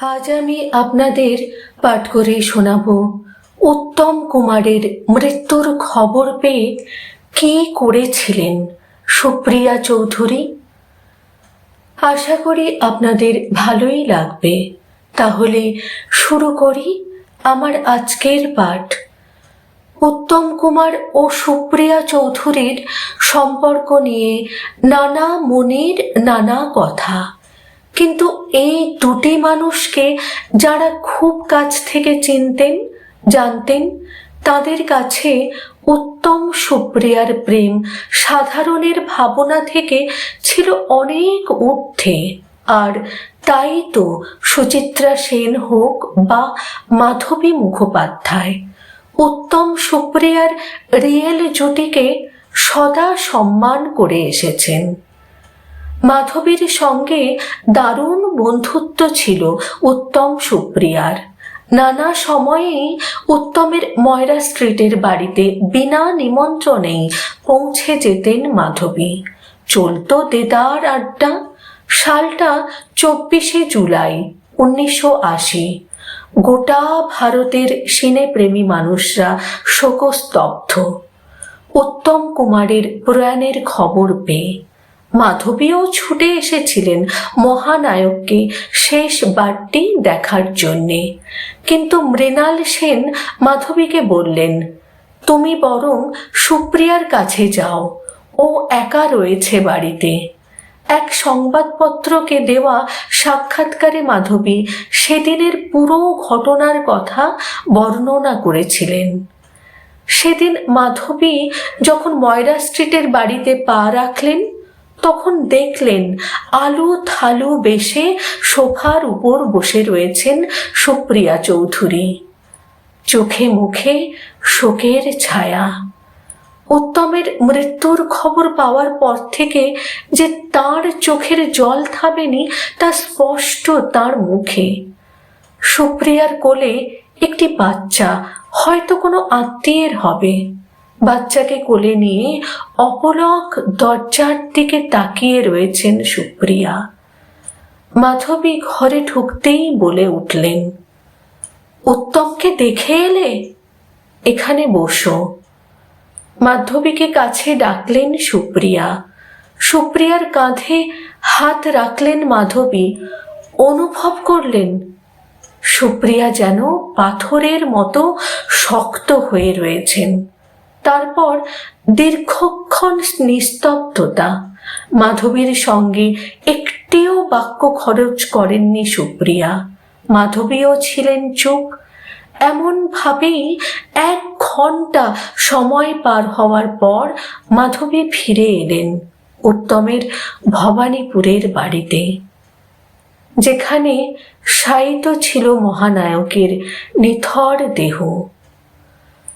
আজ আমি আপনাদের পাঠ করে শোনাব। উত্তম কুমারের মৃত্যুর খবর পেয়ে কি করেছিলেন সুপ্রিয়া চৌধুরী? আশা করি আপনাদের ভালোই লাগবে। তাহলে শুরু করি আমার আজকের পাঠ। উত্তম কুমার ও সুপ্রিয়া চৌধুরীর সম্পর্ক নিয়ে নানা মনের নানা কথা। কিন্তু এই দুটি মানুষকে যারা খুব কাছ থেকে চিনতেন, জানতেন, তাদের কাছে উত্তম সুপ্রিয়ার প্রেম সাধারণের ভাবনা থেকে ছিল অনেক ঊর্ধ্বে। আর তাই তো সুচিত্রা সেন হোক বা মাধবী মুখোপাধ্যায়, উত্তম সুপ্রিয়ার রিয়েল জুটিকে সদা সম্মান করে এসেছেন। মাধবীর সঙ্গে দারুণ বন্ধুত্ব ছিল উত্তম সুপ্রিয়ার। নানা সময়েই উত্তমের ময়রা স্ট্রিটের বাড়িতে বিনা নিমন্ত্রণেই পৌঁছে যেতেন মাধবী। চলতো দেদার আড্ডা, সালটা চব্বিশে জুলাই উনিশশো আশি। গোটা ভারতের সিনেপ্রেমী মানুষরা শোকস্তব্ধ। উত্তম কুমারের প্রয়াণের খবর পেয়ে মাধবীও ছুটে এসেছিলেন মহানায়ককে শেষ বারটি দেখার জন্যে। কিন্তু মৃণাল সেন মাধবীকে বললেন, তুমি বরং সুপ্রিয়ার কাছে যাও, ও একা রয়েছে বাড়িতে। এক সংবাদপত্রকে দেওয়া সাক্ষাৎকারে মাধবী সেদিনের পুরো ঘটনার কথা বর্ণনা করেছিলেন। সেদিন মাধবী যখন ময়রা স্ট্রিটের বাড়িতে পা রাখলেন তখন দেখলেন আলু থালু বেশে সোফার উপর বসে রয়েছেন সুপ্রিয়া চৌধুরী। চোখে মুখে শোকের ছায়া। উত্তমের মৃত্যুর খবর পাওয়ার পর থেকে যে তার চোখের জল থামেনি তা স্পষ্ট তার মুখে। সুপ্রিয়ার কোলে একটি বাচ্চা, হয়তো কোনো আত্মীয়ের হবে। বাচ্চাকে কোলে নিয়ে অপলক দরজার দিকে তাকিয়ে রয়েছেন সুপ্রিয়া। মাধবী ঘরে ঢুকতেই বলে উঠলেন, উত্তমকে দেখে এলে? এখানে বসো। মাধবীকে কাছে ডাকলেন সুপ্রিয়া। সুপ্রিয়ার কাঁধে হাত রাখলেন মাধবী, অনুভব করলেন, সুপ্রিয়া যেন পাথরের মতো শক্ত হয়ে রয়েছেন। তারপর দীর্ঘক্ষণ নিস্তব্ধতা। মাধবীর সঙ্গে একটিও বাক্য খরচ করেননি সুপ্রিয়া। মাধবীও ছিলেন চুপ। এমনভাবেই এক ঘণ্টা সময় পার হওয়ার পর মাধবী ফিরে এলেন উত্তমের ভবানীপুরের বাড়িতে। যেখানে শায়িত ছিল মহানায়কের নিথর দেহ।